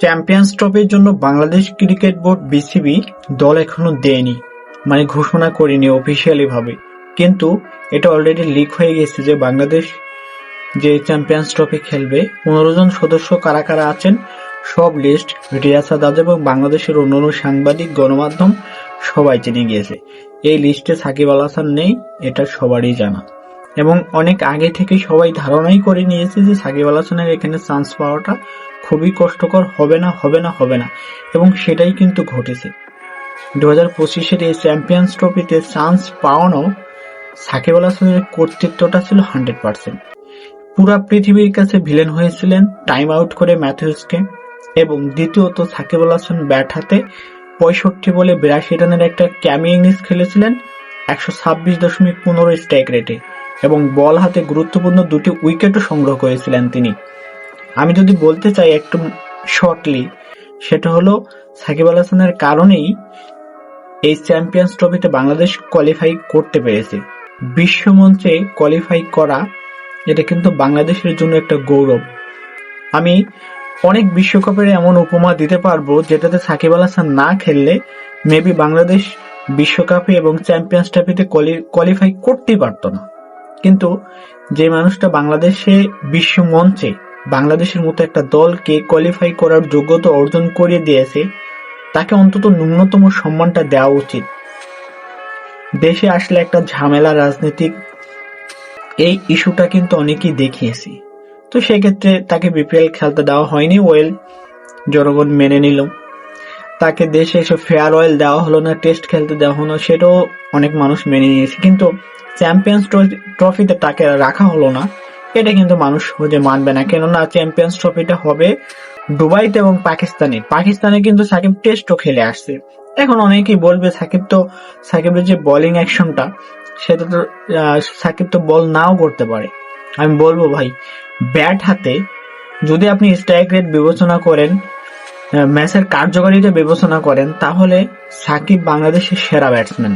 Champions ট্রফির জন্য Bangladesh cricket board BCB দল এখনও দেয়নি মানে ঘোষণা করেনি অফিসিয়ালি ভাবে কিন্তু এটা অলরেডি লিক হয়ে গেছে যে বাংলাদেশ যে চ্যাম্পিয়ন্স ট্রফি খেলবে, পনেরো জন সদস্য কারা কারা আছেন সব লিস্ট রিয়াসাদ আজ এবং বাংলাদেশের অন্যান্য সাংবাদিক, গণমাধ্যম সবাই জেনে গিয়েছে এই লিস্টে সাকিব আল হাসান নেই, এটা সবারই জানা। এবং অনেক আগে থেকে সবাই ধারণাই করে নিয়েছে যে সাকিব আল হাসানের এখানে চান্স পাওয়াটা খুবই কষ্টকর, হবে না হবে না হবে না। এবং সেটাই কিন্তু ঘটেছে। দু হাজার পঁচিশের এই চ্যাম্পিয়ন্স ট্রফিতে চান্স পাওয়ানো সাকিব আল হাসানের কর্তৃত্বটা ছিল হান্ড্রেড পার্সেন্ট। পুরা পৃথিবীর কাছে ভিলেন হয়েছিলেন টাইম আউট করে ম্যাথিউসকে এবং দ্বিতীয়ত সাকিব আল হাসান ব্যাট হাতে পঁয়ষট্টি বলে বিরাশি রানের একটা ক্যামি ইনিংস খেলেছিলেন একশো ছাব্বিশ দশমিক পনেরো স্ট্রাইক রেটে এবং বল হাতে গুরুত্বপূর্ণ দুটি উইকেটও সংগ্রহ করেছিলেন তিনি। আমি যদি বলতে চাই একটু শর্টলি সেটা হলো সাকিব আল হাসানের কারণেই এই চ্যাম্পিয়ন্স ট্রফিতে বাংলাদেশ কোয়ালিফাই করতে পেরেছে। বিশ্বমঞ্চে কোয়ালিফাই করা, এটা কিন্তু বাংলাদেশের জন্য একটা গৌরব। আমি অনেক বিশ্বকাপের এমন উপমা দিতে পারব যেটাতে সাকিব আল হাসান না খেললে মেবি বাংলাদেশ বিশ্বকাপে এবং চ্যাম্পিয়ন্স ট্রফিতে কোয়ালিফাই করতেই পারতো না। কিন্তু যে মানুষটা বাংলাদেশে বিশ্ব মঞ্চে বাংলাদেশের মতো একটা দলকে কোয়ালিফাই করার যোগ্যতা অর্জন করে দিয়েছে, তাকে অন্তত ন্যূনতম সম্মানটা দেওয়া উচিত। দেশে আসলে একটা ঝামেলা রাজনীতিক এই ইস্যুটা কিন্তু অনেকেই দেখিয়েছি। তো সেক্ষেত্রে তাকে বিপিএল খেলতে দেওয়া হয়নি ওয়েল জনগণ মেনে নিল। তাকে দেশে এসে ফেয়ার ওয়েল দেওয়া হলো না টেস্ট খেলতে দেওয়া হলো সেটাও অনেক মানুষ মেনে নিয়েছে। কিন্তু চ্যাম্পিয়ন্স ট্রফিতে তাকে রাখা হলো না। এটা কিন্তু মানুষ সহজে মানবে না। কেননা চ্যাম্পিয়ন্স ট্রফিটা হবে দুবাইতে এবং পাকিস্তানে। পাকিস্তানে কিন্তু সাকিব টেস্টও খেলে আসছে। এখন অনেকেই বলবে, সাকিব তো, সাকিবের যে বোলিং অ্যাকশনটা সেটা তো সাকিব তো বল নাও করতে পারে। আমি বলব ভাই ব্যাট হাতে যদি আপনি স্ট্রাইক রেট বিবেচনা করেন ম্যাচের কার্যকারিতা বিবেচনা করেন, তাহলে সাকিব বাংলাদেশের সেরা ব্যাটসম্যান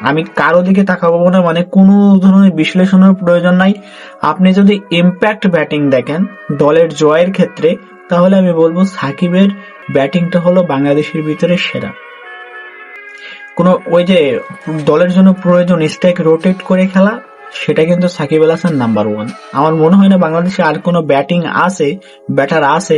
আমি কারও দিকে তাকাবো না মানে কোনো ধরনের বিশ্লেষণের প্রয়োজন নাই। আপনি যদি ইম্প্যাক্ট ব্যাটিং দেখেন দলের জয়ের ক্ষেত্রে, তাহলে আমি বলব সাকিবের ব্যাটিংটা হলো বাংলাদেশের ভিতরে সেরা। কোনো ওই যে দলের জন্য প্রয়োজন স্ট্রাইক রোটেট করে খেলা সেটা কিন্তু সাকিব আল হাসান নাম্বার ওয়ান আমার মনে হয় না বাংলাদেশে আর কোনো ব্যাটিং আছে ব্যাটার আছে,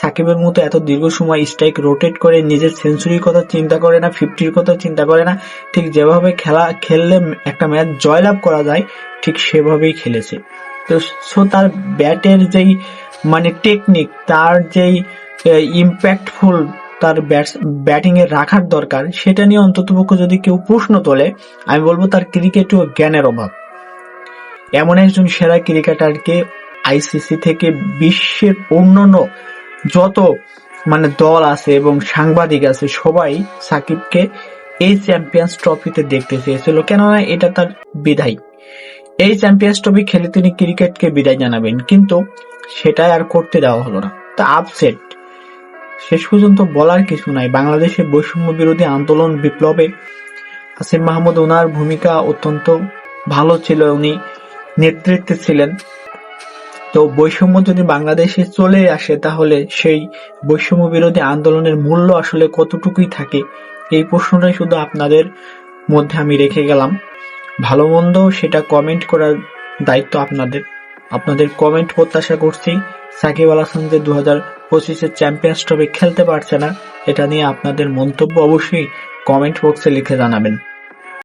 সাকিবের মতো এত দীর্ঘ সময় স্ট্রাইক রোটেট করে নিজের সেঞ্চুরির কথা চিন্তা করে না ফিফটির কথা চিন্তা করে না, ঠিক যেভাবে খেলা, খেললে একটা ম্যাচ জয়লাভ করা যায়, ঠিক সেভাবেই খেলেছে। তো সো তার ব্যাটের যেই মানে টেকনিক তার যেই ইম্প্যাক্টফুল তার ব্যাটিং এ রাখার দরকার, সেটা নিয়ে অন্ততপক্ষে যদি কেউ প্রশ্ন তোলে, আমি বলব তার ক্রিকেট ও জ্ঞানের অভাব। এমন একজন সেরা ক্রিকেটারকে আইসিসি থেকে বিশ্বের অন্যান্য যত মানে দল আছে এবং সাংবাদিক আছে, সবাই সাকিবকে এই চ্যাম্পিয়ন্স ট্রফিতে দেখতে চেয়েছিল। কেননা এটা তার বিদায়। এই চ্যাম্পিয়ন্স ট্রফি খেলে তিনি ক্রিকেটকে বিদায় জানাবেন, কিন্তু সেটাই আর করতে দেওয়া হলো না। তা আপসেট শেষ পর্যন্ত বলার কিছু নাই। বাংলাদেশের বৈষম্য বিরোধী আন্দোলন বিপ্লবে আসিফ মাহমুদ ওনার ভূমিকা অত্যন্ত ভালো ছিল। উনি নেতৃত্বে ছিলেন। তো বৈষম্য যদি বাংলাদেশে চলে আসে, তাহলে সেই বৈষম্য বিরোধী আন্দোলনের মূল্য আসলে কতটুকুই থাকে? এই প্রশ্নটাই শুধু আপনাদের মধ্যে আমি রেখে গেলাম। ভালো মন্দ সেটা কমেন্ট করার দায়িত্ব আপনাদের। আপনাদের কমেন্ট প্রত্যাশা করছি, সাকিব আল হাসান যে দু হাজার পঁচিশের চ্যাম্পিয়ন্স ট্রফি খেলতে পারছে না, এটা নিয়ে আপনাদের মন্তব্য অবশ্যই কমেন্ট বক্সে লিখে জানাবেন।